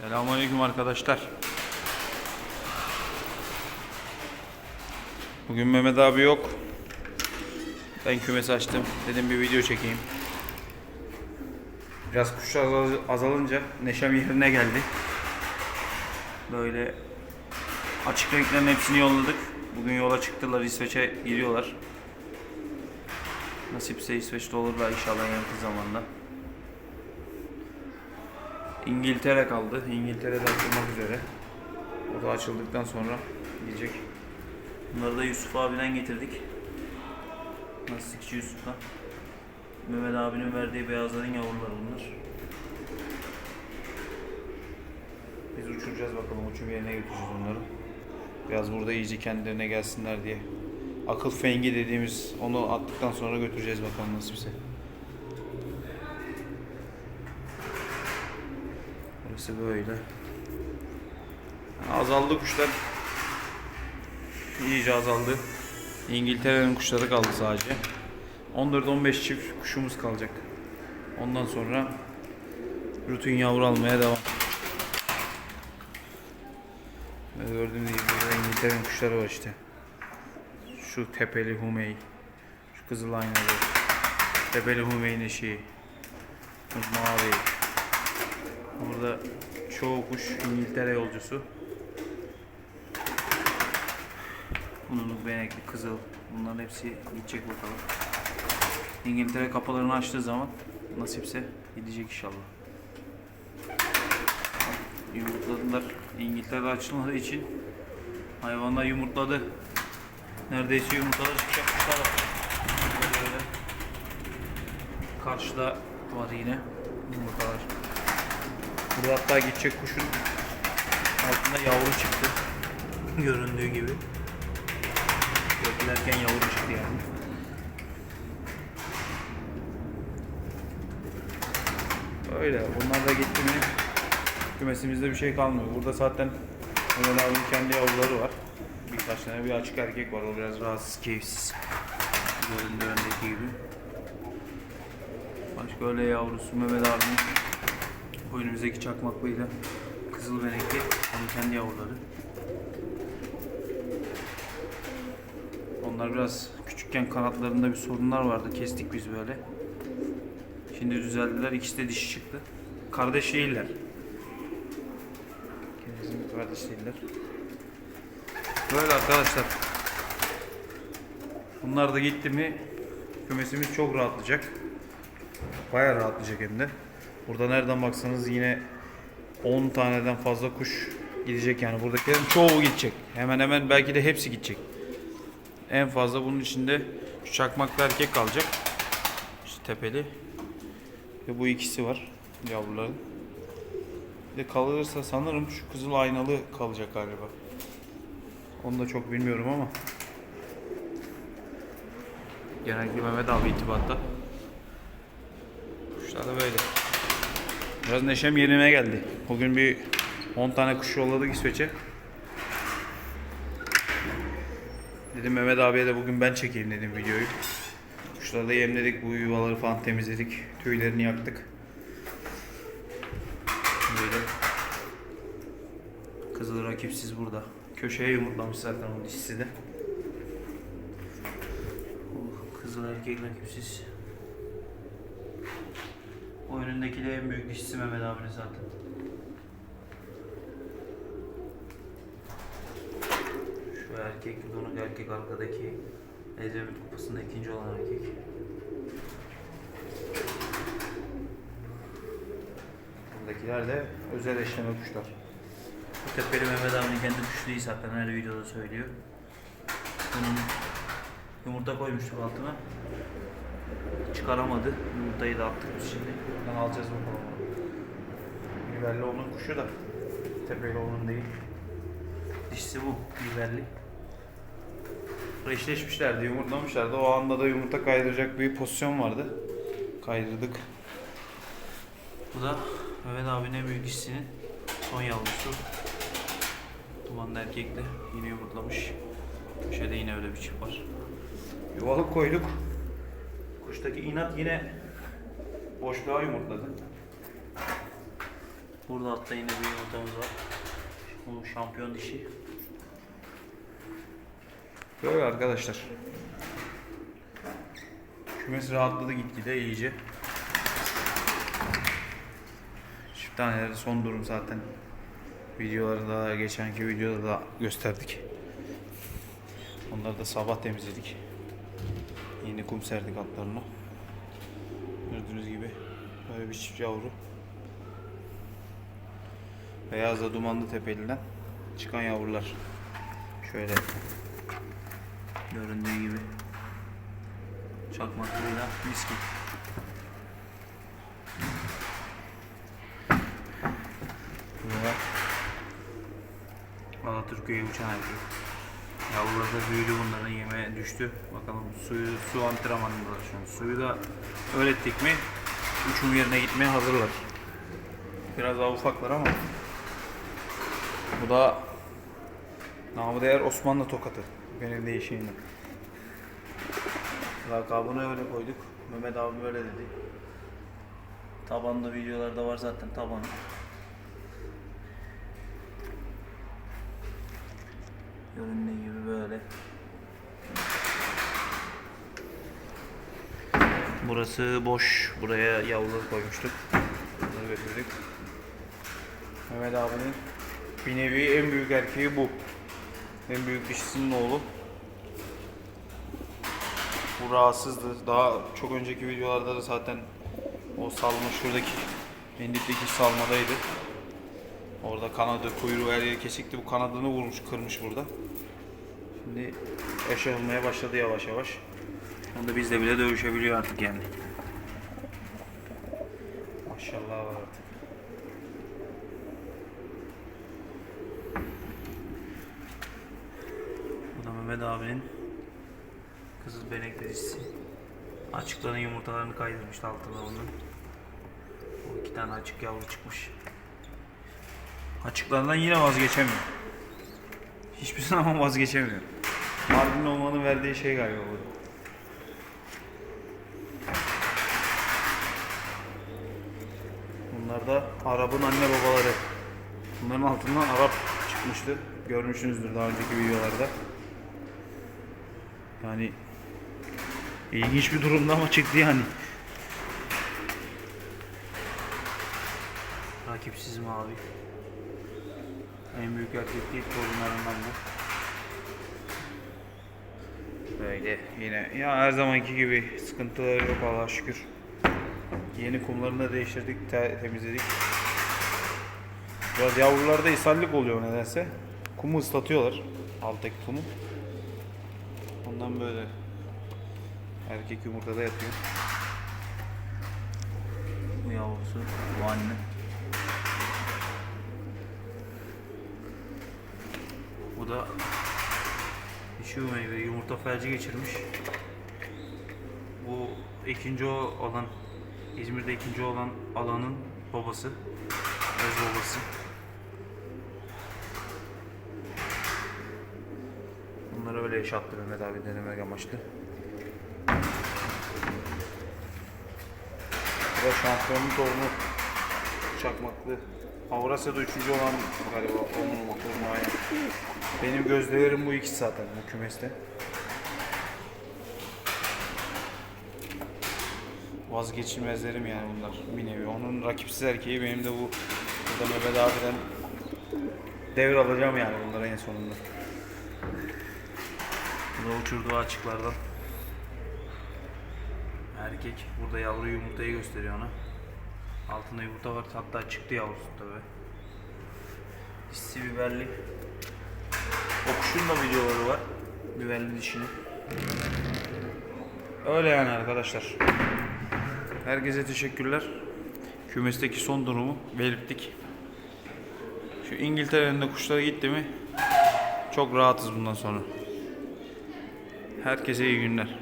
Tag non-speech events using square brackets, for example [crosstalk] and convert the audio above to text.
Selamünaleyküm arkadaşlar. Bugün Mehmet abi yok. Ben kümesi açtım. Dedim bir video çekeyim. Biraz azal- azalınca neşem yerine geldi. Böyle açık renklerin hepsini yolladık. Bugün yola çıktılar. İsveç'e gidiyorlar. Nasipse İsveç'te olurlar inşallah en yakın zamanda. İngiltere kaldı. İngiltere'de açılmak üzere. O da açıldıktan sonra gidecek. Bunları da Yusuf abiden getirdik. Lastikçi Yusuf'tan. Mehmet abinin verdiği beyazların yavruları bunlar. Biz uçuracağız bakalım uçum yerine götüreceğiz onları. Biraz burada iyice kendilerine gelsinler diye. Akıl fengi dediğimiz onu attıktan sonra götüreceğiz bakalım nasipse. Burası böyle. Azaldı kuşlar. İyice azaldı. İngiltere'nin kuşları kaldı sadece. 14-15 çift kuşumuz kalacak. Ondan sonra rutin yavru almaya devam. Gördüğünüz gibi burada İngiltere'nin kuşları var işte. Şu tepeli humey. Şu kızıl aynalı. Tepeli humey'in eşiği. Mavi. Burada çoğu kuş İngiltere yolcusu. Bunun benekli kızıl. Bunların hepsi gidecek bakalım. İngiltere kapılarını açtığı zaman nasipse gidecek inşallah. Yumurtladılar. İngiltere'de açılmadığı için hayvanlar yumurtladı. Neredeyse yumurtalar çıkacak kuşlar. Karşıda var yine yumurtalar. Burada hatta gidecek kuşun altında yavru çıktı. Göründüğü gibi. Beklerken yavru çıktı yani. Öyle. Bunlar da gitti mi kümesimizde bir şey kalmıyor. Burada zaten Ömer abinin kendi yavruları var. Birkaç tane bir açık erkek var. O biraz rahatsız, keyifsiz. Göründüğü öndeki gibi. Başka öyle yavrusu Mehmet abinin bu önümüzdeki çakmaklıyla kızıl benekli onun kendi yavruları. Onlar biraz küçükken kanatlarında bir sorunlar vardı. Kestik biz böyle. Şimdi düzeldiler. İkisi de dişi çıktı. Kardeş değiller. Kendisinin kardeş değiller. Böyle arkadaşlar. Bunlar da gitti mi kümesimiz çok rahatlayacak. Bayağı rahatlayacak hem de. Burada nereden baksanız yine 10 taneden fazla kuş gidecek yani buradakilerin çoğu gidecek. Hemen hemen belki de hepsi gidecek. En fazla bunun içinde şu çakmaklı erkek kalacak. İşte tepeli. Ve bu ikisi var yavruların. Bir de kalırsa sanırım şu kızıl aynalı kalacak galiba. Onu da çok bilmiyorum ama. Genellikle Mehmet abi itibatta. Kuşlar da böyle. Biraz neşem yerine geldi. Bugün bir 10 tane kuş yolladık İsveç'e. Dedim Mehmet abiye de bugün ben çekeyim dedim videoyu. Kuşları da yemledik, bu yuvaları falan temizledik. Tüylerini yaktık. Böyle. Kızıl rakipsiz burada. Köşeye yumurtlamış zaten o dişisi de. O Kızıl erkek rakipsiz. Önündeki de en büyük dişisi Mehmet abinin zaten. Şu erkek, donuk erkek arkadaki Edremit kupasında ikinci olan erkek. Buradakiler de özel eşleme kuşlar. Bu tepeli Mehmet abinin kendi kuşu değil zaten her videoda söylüyor. Bunun yumurta koymuştuk altına. Çıkaramadı. Yumurtayı da attık biz şimdi. Buradan alacağız bakalım. Biberli onun kuşu da. Tepeli onun değil. Dişisi bu. Biberli. Eşleşmişlerdi, yumurtlamışlardı. O anda da yumurta kaydıracak bir pozisyon vardı. Kaydırdık. Bu da Mehmet abinin en büyük dişisinin son yavrusu. Dumanlı erkekle yine yumurtlamış. Köşede yine öyle bir çift var. Yuvalık koyduk. Kuştaki inat yine boşluğa yumurtladı. Burada hatta yine bir yumurtamız var. Bu şampiyon dişi. Böyle arkadaşlar. Kümes rahatladı gitgide iyice. Çift taneleri son durum zaten. Videolarda geçenki videoda da gösterdik. Onları da sabah temizledik. Yeni kum serdik altlarına. Gördüğünüz gibi böyle bir çift yavru. Beyaz da dumanlı tepeliden çıkan yavrular. Şöyle göründüğü gibi çakmaklıyla mis gibi. Burada Alaturka'ya uçan. Yavrular da büyüdü bunların yeme düştü. Bakalım suyu su antrenmanındalar şu an. Suyu da öğrettik mi uçum yerine gitmeye hazırlar. Biraz daha ufaklar ama bu da namı değer Osmanlı tokatı. Benim değişiğimle. Lakabını öyle koyduk. Mehmet abi böyle dedi. Tabanda videolarda var zaten tabanı. Göründüğü gibi böyle. Burası boş. Buraya yavruları koymuştuk. Bunları götürdük. Mehmet abinin bir nevi en büyük erkeği bu. En büyük dişisinin oğlu. Bu rahatsızdı. Daha çok önceki videolarda da zaten o salma şuradaki en dipteki salmadaydı. Orada kanadı, kuyruğu her yeri kesikti. Bu kanadını vurmuş, kırmış burada. Şimdi yaşanmaya başladı yavaş yavaş. Onda bizle bile dövüşebiliyor artık yani. Maşallah var artık. Bu da Mehmet abinin kızıl benekli dişisi. Açıkların yumurtalarını kaydırmıştı altına onun. O iki tane açık yavru çıkmış. Açıklardan yine vazgeçemiyor. Hiçbir [laughs] zaman vazgeçemiyor. Mardin olmanın verdiği şey galiba bu. Bunlar da Arap'ın anne babaları. Bunların altından Arap çıkmıştı. Görmüşsünüzdür daha önceki videolarda. Yani ilginç bir durumda ama çıktı yani. Rakipsiz mavi. En büyük erkek değil torunlarından bu. Böyle yine ya her zamanki gibi sıkıntıları yok Allah'a şükür. Yeni kumlarını da değiştirdik, te- temizledik. Biraz yavrularda ishallik oluyor nedense. Kumu ıslatıyorlar. Alttaki kumu. Ondan böyle erkek yumurtada yatıyor. Bu yavrusu, bu anne. Bu da şu meyve yumurta felci geçirmiş. Bu ikinci olan İzmir'de ikinci olan alanın babası. Öz babası. Bunları öyle yaşattı Mehmet abi denemek amaçlı. Bu da şampiyonun torunu çakmaklı. Avrasya'da üçüncü olan galiba onun motorunu aynı. Benim gözdelerim bu ikisi zaten bu kümeste. Vazgeçilmezlerim yani bunlar bir nevi. Onun rakipsiz erkeği benim de bu burada Mehmet abiden devralacağım yani bunları en sonunda. Bu da uçurduğu açıklardan. Erkek burada yavru yumurtayı gösteriyor ona. Altında yumurta var hatta çıktı yavrusu tabi. Hissi biberli. O kuşun da videoları var. Biberli dişini. Öyle yani arkadaşlar. Herkese teşekkürler. Kümesteki son durumu belirttik. Şu İngiltere'nin de kuşları gitti mi çok rahatız bundan sonra. Herkese iyi günler.